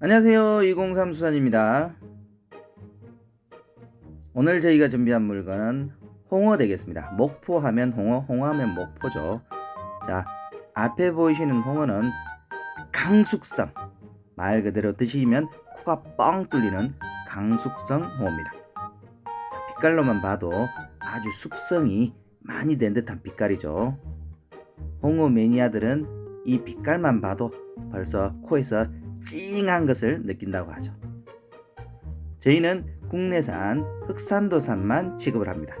안녕하세요. 203 수산입니다. 오늘 저희가 준비한 물건은 홍어 되겠습니다. 목포 하면 홍어, 홍어 하면 목포죠. 자, 앞에 보이시는 홍어는 강숙성. 말 그대로 드시면 코가 뻥 뚫리는 강숙성 홍어입니다. 자, 빛깔로만 봐도 아주 숙성이 많이 된 듯한 빛깔이죠. 홍어 매니아들은 이 빛깔만 봐도 벌써 코에서 찡한 것을 느낀다고 하죠. 저희는 국내산 흑산도산만 취급을 합니다.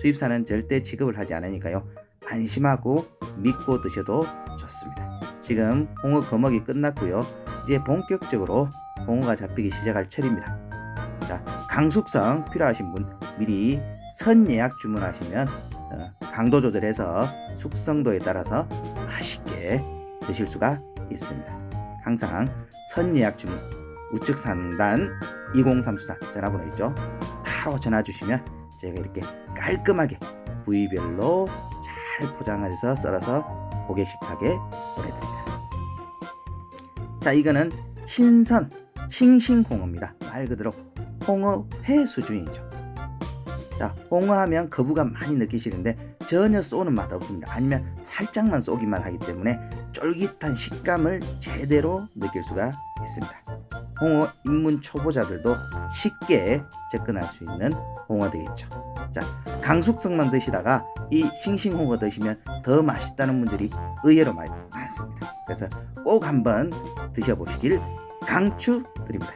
수입산은 절대 취급을 하지 않으니까요. 안심하고 믿고 드셔도 좋습니다. 지금 홍어 거먹이 끝났고요. 이제 본격적으로 홍어가 잡히기 시작할 철입니다. 자, 강숙성 필요하신 분 미리 선 예약 주문하시면 어, 강도 조절해서 숙성도에 따라서 맛있게 드실 수가 있습니다. 항상 선 예약 주문 우측 상단 2034 전화번호 있죠. 바로 전화 주시면 제가 이렇게 깔끔하게 부위별로 잘 포장해서 썰어서 고객 식탁에 보내드립니다. 자, 이거는 신선 싱싱 홍어입니다. 말 그대로 홍어 회 수준이죠. 자, 홍어 하면 거부감 많이 느끼시는데 전혀 쏘는 맛 없습니다. 아니면 살짝만 쏘기만 하기 때문에 쫄깃한 식감을 제대로 느낄 수가 있습니다. 홍어 입문 초보자들도 쉽게 접근할 수 있는 홍어 되겠죠. 자, 강숙성만 드시다가 이 싱싱홍어 드시면 더 맛있다는 분들이 의외로 많습니다. 그래서 꼭 한번 드셔보시길 강추드립니다.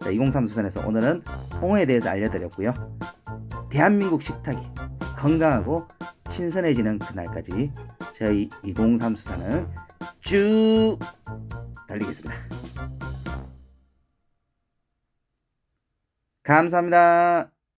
자, 203 수산에서 오늘은 홍어에 대해서 알려드렸고요. 대한민국 식탁이 건강하고 신선해지는 그날까지 저희 203 수산은 쭉 달리겠습니다. 감사합니다.